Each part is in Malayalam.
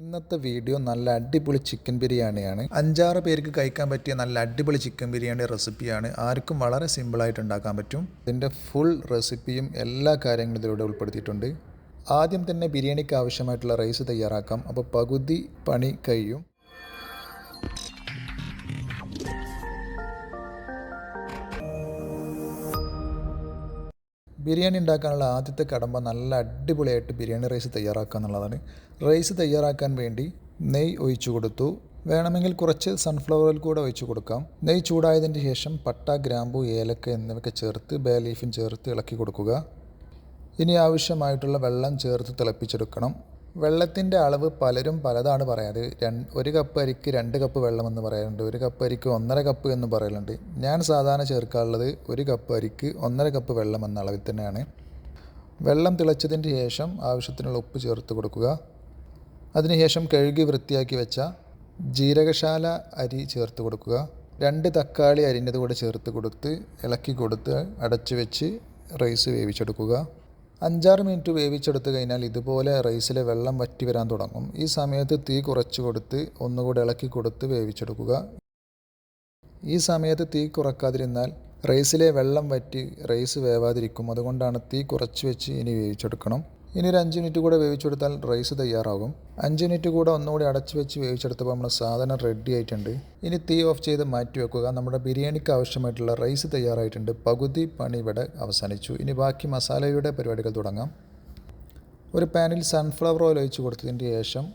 ഇന്നത്തെ വീഡിയോ നല്ല അടിപൊളി ചിക്കൻ ബിരിയാണിയാണ്. അഞ്ചാറ് പേർക്ക് കഴിക്കാൻ പറ്റിയ നല്ല അടിപൊളി ചിക്കൻ ബിരിയാണി റെസിപ്പിയാണ് ആർക്കും വളരെ സിമ്പിളായിട്ട് ഉണ്ടാക്കാൻ പറ്റും. ഇതിന്റെ ഫുൾ റെസിപ്പിയും എല്ലാ കാര്യങ്ങളും ഇതിലൂടെ ഉൾപ്പെടുത്തിയിട്ടുണ്ട്. ആദ്യം തന്നെ ബിരിയാണിക്ക് ആവശ്യമായിട്ടുള്ള റൈസ് തയ്യാറാക്കാം. അപ്പോൾ പകുതി പണി കഴിയും. ബിരിയാണി ഉണ്ടാക്കാനുള്ള ആദ്യത്തെ കടമ്പ നല്ല അടിപൊളിയായിട്ട് ബിരിയാണി റൈസ് തയ്യാറാക്കുക എന്നുള്ളതാണ്. റൈസ് തയ്യാറാക്കാൻ വേണ്ടി നെയ്യ് ഒഴിച്ചു കൊടുത്തു. വേണമെങ്കിൽ കുറച്ച് സൺഫ്ലവർ ഓയിൽ കൂടെ ഒഴിച്ചു കൊടുക്കാം. നെയ്യ് ചൂടായതിന് ശേഷം പട്ട ഗ്രാമ്പു ഏലക്ക എന്നിവയൊക്കെ ചേർത്ത് ബേ ലീഫും ചേർത്ത് ഇളക്കി കൊടുക്കുക. ഇനി ആവശ്യമായിട്ടുള്ള വെള്ളം ചേർത്ത് തിളപ്പിച്ചെടുക്കണം. വെള്ളത്തിന്റെ അളവ് പലരും പലതാണ് പറയാറ്. രണ്ട് ഒരു കപ്പ് അരിക്ക് രണ്ട് കപ്പ് വെള്ളമെന്ന് പറയാറുണ്ട്. ഒരു കപ്പ് അരിക്ക് ഒന്നര കപ്പ് എന്ന് പറയലുണ്ട് ഞാൻ സാധാരണ ചേർക്കാറുള്ളത് ഒരു കപ്പ് അരിക്ക് ഒന്നര കപ്പ് വെള്ളം എന്ന അളവിൽ തന്നെയാണ്. വെള്ളം തിളച്ചതിന് ശേഷം ആവശ്യത്തിനുള്ള ഉപ്പ് ചേർത്ത് കൊടുക്കുക. അതിനുശേഷം കഴുകി വൃത്തിയാക്കി വെച്ച ജീരകശാല അരി ചേർത്ത് കൊടുക്കുക. രണ്ട് തക്കാളി അരിഞ്ഞത് കൂടെ ചേർത്ത് കൊടുത്ത് ഇളക്കി കൊടുത്ത് അടച്ചു വെച്ച് റൈസ് വേവിച്ചെടുക്കുക. അഞ്ചാറ് മിനിറ്റ് വേവിച്ചെടുത്ത് കഴിഞ്ഞാൽ ഇതുപോലെ റൈസിലെ വെള്ളം വറ്റി വരാൻ തുടങ്ങും. ഈ സമയത്ത് തീ കുറച്ച് കൊടുത്ത് ഒന്നുകൂടെ ഇളക്കി കൊടുത്ത് വേവിച്ചെടുക്കുക. ഈ സമയത്ത് തീ കുറക്കാതിരുന്നാൽ റൈസിലെ വെള്ളം വറ്റി റൈസ് വേവാതിരിക്കും. അതുകൊണ്ടാണ് തീ കുറച്ച് വെച്ച് ഇനി വേവിച്ചെടുക്കണം. ഇനി ഒരു അഞ്ച് മിനിറ്റ് കൂടെ വേവിച്ചെടുത്താൽ റൈസ് തയ്യാറാകും. അഞ്ച് മിനിറ്റ് കൂടെ ഒന്നുകൂടി അടച്ചു വെച്ച് വേവിച്ചെടുത്തപ്പോൾ നമ്മുടെ സാധനം റെഡി ആയിട്ടുണ്ട്. ഇനി തീ ഓഫ് ചെയ്ത് മാറ്റി വെക്കുക. നമ്മുടെ ബിരിയാണിക്ക് ആവശ്യമായിട്ടുള്ള റൈസ് തയ്യാറായിട്ടുണ്ട്. പകുതി പണി ഇവിടെ അവസാനിച്ചു. ഇനി ബാക്കി മസാലയുടെ പരിപാടികൾ തുടങ്ങാം. ഒരു പാനിൽ സൺഫ്ലവർ ഓയിൽ ഒഴിച്ച് കൊടുത്തതിന് ശേഷം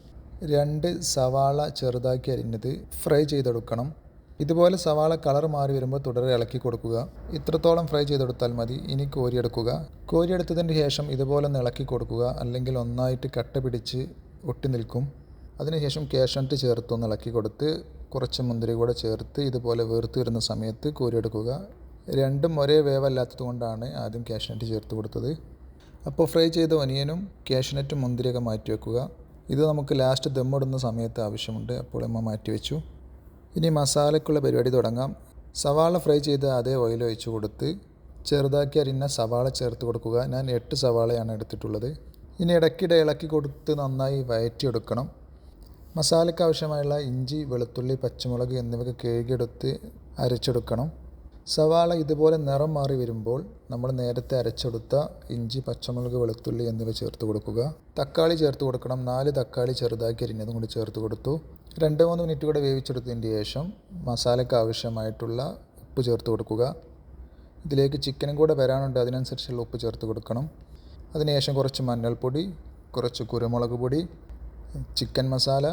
രണ്ട് സവാള ചെറുതാക്കി അരിഞ്ഞത് ഫ്രൈ ചെയ്തെടുക്കണം. ഇതുപോലെ സവാള കളർ മാറി വരുമ്പോൾ തുടരെ ഇളക്കി കൊടുക്കുക. ഇത്രത്തോളം ഫ്രൈ ചെയ്തെടുത്താൽ മതി. ഇനി കോരിയെടുക്കുക. കോരിയെടുത്തതിന് ശേഷം ഇതുപോലെ ഒന്ന് ഇളക്കി കൊടുക്കുക. അല്ലെങ്കിൽ ഒന്നായിട്ട് കട്ട പിടിച്ച് ഒട്ടി നിൽക്കും. അതിനുശേഷം കാഷ്യനട്ട് ചേർത്ത് ഒന്ന് ഇളക്കി കൊടുത്ത് കുറച്ച് മുന്തിരി കൂടെ ചേർത്ത് ഇതുപോലെ വേർത്ത് വരുന്ന സമയത്ത് കോരിയെടുക്കുക. രണ്ടും ഒരേ വേവല്ലാത്തത് കൊണ്ടാണ് ആദ്യം കാഷ്യനട്ട് ചേർത്ത് കൊടുത്തത്. അപ്പോൾ ഫ്രൈ ചെയ്ത ഒനിയനും കാഷ്യനറ്റും മുന്തിരിയൊക്കെ മാറ്റി വെക്കുക. ഇത് നമുക്ക് ലാസ്റ്റ് ദമ്മിടുന്ന സമയത്ത് ആവശ്യമുണ്ട്. അപ്പോൾ അമ്മ മാറ്റി വെച്ചു. ഇനി മസാലയ്ക്കുള്ള പരിപാടി തുടങ്ങാം. സവാള ഫ്രൈ ചെയ്ത് അതേ ഓയിൽ ഒഴിച്ച് കൊടുത്ത് ചെറുതാക്കി അരിഞ്ഞ സവാള ചേർത്ത് കൊടുക്കുക. ഞാൻ എട്ട് സവാളയാണ് എടുത്തിട്ടുള്ളത്. ഇനി ഇടയ്ക്കിടെ ഇളക്കി കൊടുത്ത് നന്നായി വയറ്റിയെടുക്കണം. മസാലയ്ക്ക് ആവശ്യമായുള്ള ഇഞ്ചി വെളുത്തുള്ളി പച്ചമുളക് എന്നിവയൊക്കെ കഴുകിയെടുത്ത് അരച്ചെടുക്കണം. സവാള ഇതുപോലെ നിറം മാറി വരുമ്പോൾ നമ്മൾ നേരത്തെ അരച്ചെടുത്ത ഇഞ്ചി പച്ചമുളക് വെളുത്തുള്ളി എന്നിവ ചേർത്ത് കൊടുക്കുക. തക്കാളി ചേർത്ത് കൊടുക്കണം. നാല് തക്കാളി ചെറുതാക്കി അരിഞ്ഞതും കൂടി ചേർത്ത് കൊടുത്തു. രണ്ട് മൂന്ന് മിനിറ്റ് കൂടെ വേവിച്ചെടുത്തതിന് ശേഷം മസാലയ്ക്ക് ആവശ്യമായിട്ടുള്ള ഉപ്പ് ചേർത്ത് കൊടുക്കുക. ഇതിലേക്ക് ചിക്കനും കൂടെ വരാനുണ്ട്. അതിനനുസരിച്ചുള്ള ഉപ്പ് ചേർത്ത് കൊടുക്കണം. അതിനുശേഷം കുറച്ച് മഞ്ഞൾപ്പൊടി കുറച്ച് കുരുമുളക് പൊടി ചിക്കൻ മസാല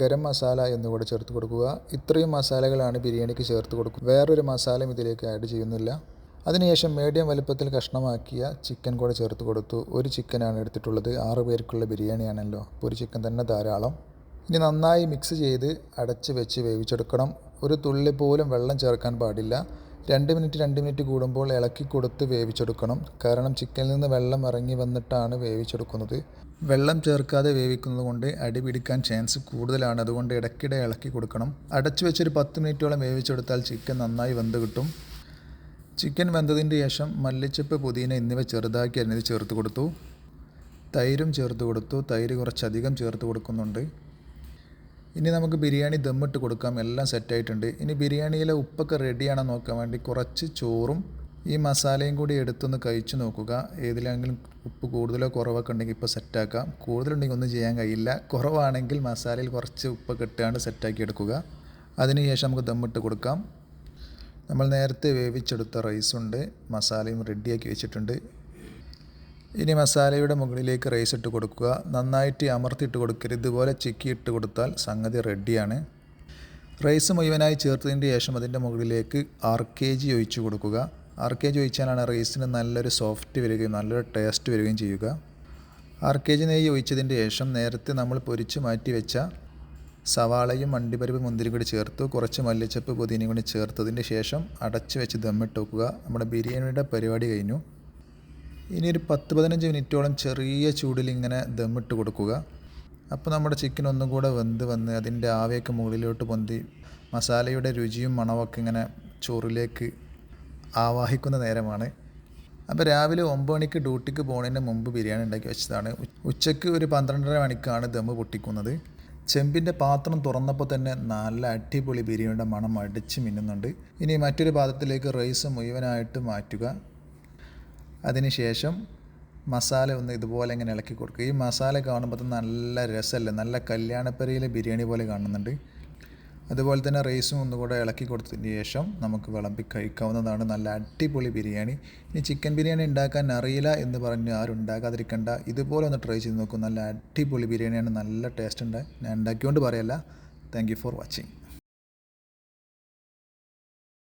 ഗരം മസാല എന്നിവ ചേർത്ത് കൊടുക്കുക. ഇത്രയും മസാലകളാണ് ബിരിയാണിക്ക് ചേർത്ത് കൊടുക്കുക വേറൊരു മസാലയും ഇതിലേക്ക് ആഡ് ചെയ്യുന്നില്ല. അതിനുശേഷം മീഡിയം വലുപ്പത്തിൽ കഷ്ണമാക്കിയ ചിക്കൻ കൂടെ ചേർത്ത് കൊടുത്തു. ഒരു ചിക്കനാണ് എടുത്തിട്ടുള്ളത്. ആറ് പേർക്കുള്ള ബിരിയാണിയാണല്ലോ. അപ്പോൾ ഒരു ചിക്കൻ തന്നെ ധാരാളം. ഇനി നന്നായി മിക്സ് ചെയ്ത് അടച്ച് വെച്ച് വേവിച്ചെടുക്കണം. ഒരു തുള്ളി പോലും വെള്ളം ചേർക്കാൻ പാടില്ല. രണ്ട് മിനിറ്റ് രണ്ട് മിനിറ്റ് കൂടുമ്പോൾ ഇളക്കി കൊടുത്ത് വേവിച്ചെടുക്കണം. കാരണം ചിക്കനിൽ നിന്ന് വെള്ളം ഇറങ്ങി വന്നിട്ടാണ് വേവിച്ചെടുക്കുന്നത്. വെള്ളം ചേർക്കാതെ വേവിക്കുന്നത് കൊണ്ട് അടി പിടിക്കാൻ ചാൻസ് കൂടുതലാണ്. അതുകൊണ്ട് ഇടയ്ക്കിടെ ഇളക്കി കൊടുക്കണം. അടച്ചു വെച്ചൊരു പത്ത് മിനിറ്റോളം വേവിച്ചെടുത്താൽ ചിക്കൻ നന്നായി വെന്ത് കിട്ടും. ചിക്കൻ വെന്തതിന്റെ ശേഷം മല്ലിച്ചപ്പ് പുതിന എന്നിവ ചെറുതാക്കി അരിഞ്ഞത് ചേർത്ത് കൊടുത്തു. തൈരും ചേർത്ത് കൊടുത്തു. തൈര് കുറച്ചധികം ചേർത്ത് കൊടുക്കുന്നുണ്ട്. ഇനി നമുക്ക് ബിരിയാണി ദമ്മിട്ട് കൊടുക്കാം. എല്ലാം സെറ്റായിട്ടുണ്ട് ഇനി ബിരിയാണിയിലെ ഉപ്പൊക്കെ റെഡിയാണോ നോക്കാൻ വേണ്ടി കുറച്ച് ചോറും ഈ മസാലയും കൂടി എടുത്തൊന്ന് കഴിച്ചു നോക്കുക. ഏതിലെങ്കിലും ഉപ്പ് കൂടുതലോ കുറവൊക്കെ ഉണ്ടെങ്കിൽ ഇപ്പോൾ സെറ്റാക്കാം കൂടുതലുണ്ടെങ്കിൽ ഒന്നും ചെയ്യാൻ കഴിയില്ല. കുറവാണെങ്കിൽ മസാലയിൽ കുറച്ച് ഉപ്പൊക്കെ ഇട്ടാണ്ട് സെറ്റാക്കി എടുക്കുക. അതിനുശേഷം നമുക്ക് ദമ്മിട്ട് കൊടുക്കാം. നമ്മൾ നേരത്തെ വേവിച്ചെടുത്ത റൈസുണ്ട് മസാലയും റെഡിയാക്കി വെച്ചിട്ടുണ്ട്. ഇനി മസാലയുടെ മുകളിലേക്ക് റൈസ് ഇട്ട് കൊടുക്കുക. നന്നായിട്ട് അമർത്തിയിട്ട് കൊടുക്കരുത്. ഇതുപോലെ ചിക്കി ഇട്ട് കൊടുത്താൽ സംഗതി റെഡിയാണ് റൈസ് മുഴുവനായി ചേർത്തതിന് ശേഷം അതിന്റെ മുകളിലേക്ക് ആർ കെ ജി ഒഴിച്ചു കൊടുക്കുക. ആർ കെ ജി ഒഴിച്ചാലാണ് റൈസിന് നല്ലൊരു സോഫ്റ്റ് വരികയും നല്ലൊരു ടേസ്റ്റ് വരികയും ചെയ്യുക. ആർ കെ ജി നെയ്യ് ഒഴിച്ചതിന്റെ ശേഷം നേരത്തെ നമ്മൾ പൊരിച്ച് മാറ്റി വെച്ച സവാളയും അണ്ടിപ്പരിപ്പ് മുന്തിരി കൂടി ചേർത്ത്. കുറച്ച് മല്ലിച്ചപ്പ് പുതിനയും കൂടി ചേർത്തതിന് ശേഷം അടച്ച് വെച്ച് ദമ്മിട്ട് വെക്കുക. നമ്മുടെ ബിരിയാണിയുടെ പരിപാടി കഴിഞ്ഞു. ഇനി ഒരു പത്ത് പതിനഞ്ച് മിനിറ്റോളം ചെറിയ ചൂടിൽ ഇങ്ങനെ ദമ്മിട്ട് കൊടുക്കുക. അപ്പോൾ നമ്മുടെ ചിക്കൻ ഒന്നും കൂടെ വെന്ത് വന്ന് അതിന്റെ ആവിയൊക്കെ മുകളിലോട്ട് പൊന്തി മസാലയുടെ രുചിയും മണമൊക്കെ ഇങ്ങനെ ചോറിലേക്ക് ആവാഹിക്കുന്ന നേരമാണ്. അപ്പോൾ രാവിലെ ഒമ്പത് മണിക്ക് ഡ്യൂട്ടിക്ക് പോകുന്നതിന് മുമ്പ് ബിരിയാണി ഉണ്ടാക്കി വെച്ചതാണ്. ഉച്ചയ്ക്ക് ഒരു പന്ത്രണ്ടര മണിക്കാണ് ദമ്മ് പൊട്ടിക്കുന്നത്. ചെമ്പിന്റെ പാത്രം തുറന്നപ്പോൾ തന്നെ നല്ല അടിപൊളി ബിരിയാണിയുടെ മണം അടിച്ച് മിന്നുന്നുണ്ട്. ഇനി മറ്റൊരു പാത്രത്തിലേക്ക് റൈസ് മുഴുവനായിട്ട് മാറ്റുക. അതിനുശേഷം മസാല ഒന്ന് ഇതുപോലെ ഇങ്ങനെ ഇളക്കി കൊടുക്കുക. ഈ മസാല കാണുമ്പോൾ നല്ല രസമല്ലേ നല്ല കല്യാണപ്പരയിലെ ബിരിയാണി പോലെ കാണുന്നുണ്ട്. അതുപോലെ തന്നെ റൈസും ഒന്നുകൂടെ ഇളക്കി കൊടുത്തതിന് ശേഷം നമുക്ക് വിളമ്പി കഴിക്കാവുന്നതാണ്. നല്ല അടിപൊളി ബിരിയാണി. ഇനി ചിക്കൻ ബിരിയാണി ഉണ്ടാക്കാൻ അറിയില്ല എന്ന് പറഞ്ഞ് ആരും ഉണ്ടാക്കാതിരിക്കണ്ട ഇതുപോലെ ഒന്ന് ട്രൈ ചെയ്ത് നോക്കും. നല്ല അടിപൊളി ബിരിയാണിയാണ്. നല്ല ടേസ്റ്റ് ഉണ്ട്. ഞാൻ ഉണ്ടാക്കിയോണ്ട് പറയല്ല. Thank for watching